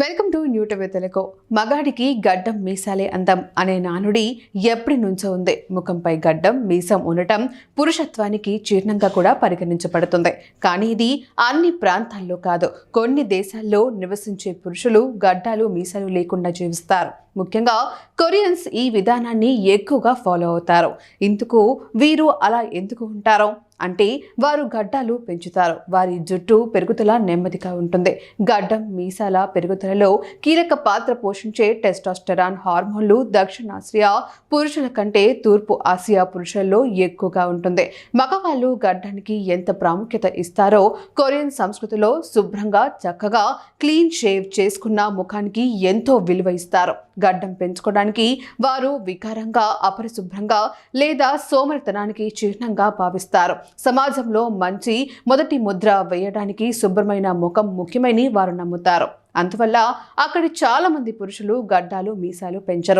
Welcome to న్యూటవే Telugu. మగాడికి గడ్డం మీసాలే అందం అనే నానుడి ఎప్పటి నుంచో ఉంది. ముఖంపై గడ్డం మీసం ఉండటం పురుషత్వానికి చిహ్నంగా కూడా పరిగణించబడుతుంది. కానీ ఇది అన్ని ప్రాంతాల్లో కాదు. కొన్ని దేశాల్లో నివసించే పురుషులు గడ్డాలు మీసాలు లేకుండా జీవిస్తారు. ముఖ్యంగా కొరియన్స్ ఈ విధానాన్ని ఎక్కువగా ఫాలో అవుతారు. ఇందుకు వీరు అలా ఎందుకు ఉంటారో? అంటే వారు గడ్డాలు పెంచుతారు. వారి జుట్టు పెరుగుదల నెమ్మదిగా ఉంటుంది. గడ్డం మీసాల పెరుగుదలలో కీలక పాత్ర పోషించే టెస్టాస్టెరాన్ హార్మోన్లు దక్షిణాసియా పురుషుల కంటే తూర్పు ఆసియా పురుషుల్లో ఎక్కువగా ఉంటుంది. మగవాళ్ళు గడ్డానికి ఎంత ప్రాముఖ్యత ఇస్తారో కొరియన్ సంస్కృతిలో శుభ్రంగా చక్కగా క్లీన్ షేవ్ చేసుకున్న ముఖానికి ఎంతో విలువ ఇస్తారు. గడ్డం పెంచుకోవడానికి వారు వికారంగా అపరిశుభ్రంగా లేదా సోమరితనానికి చిహ్నంగా భావిస్తారు. సమాజంలో మంచి మొదటి ముద్ర వేయడానికి శుభ్రమైన ముఖం ముఖ్యమని వారు నమ్ముతారు. అందువల్ల అక్కడి చాలా మంది పురుషులు గడ్డాలు మీసాలు పెంచరు.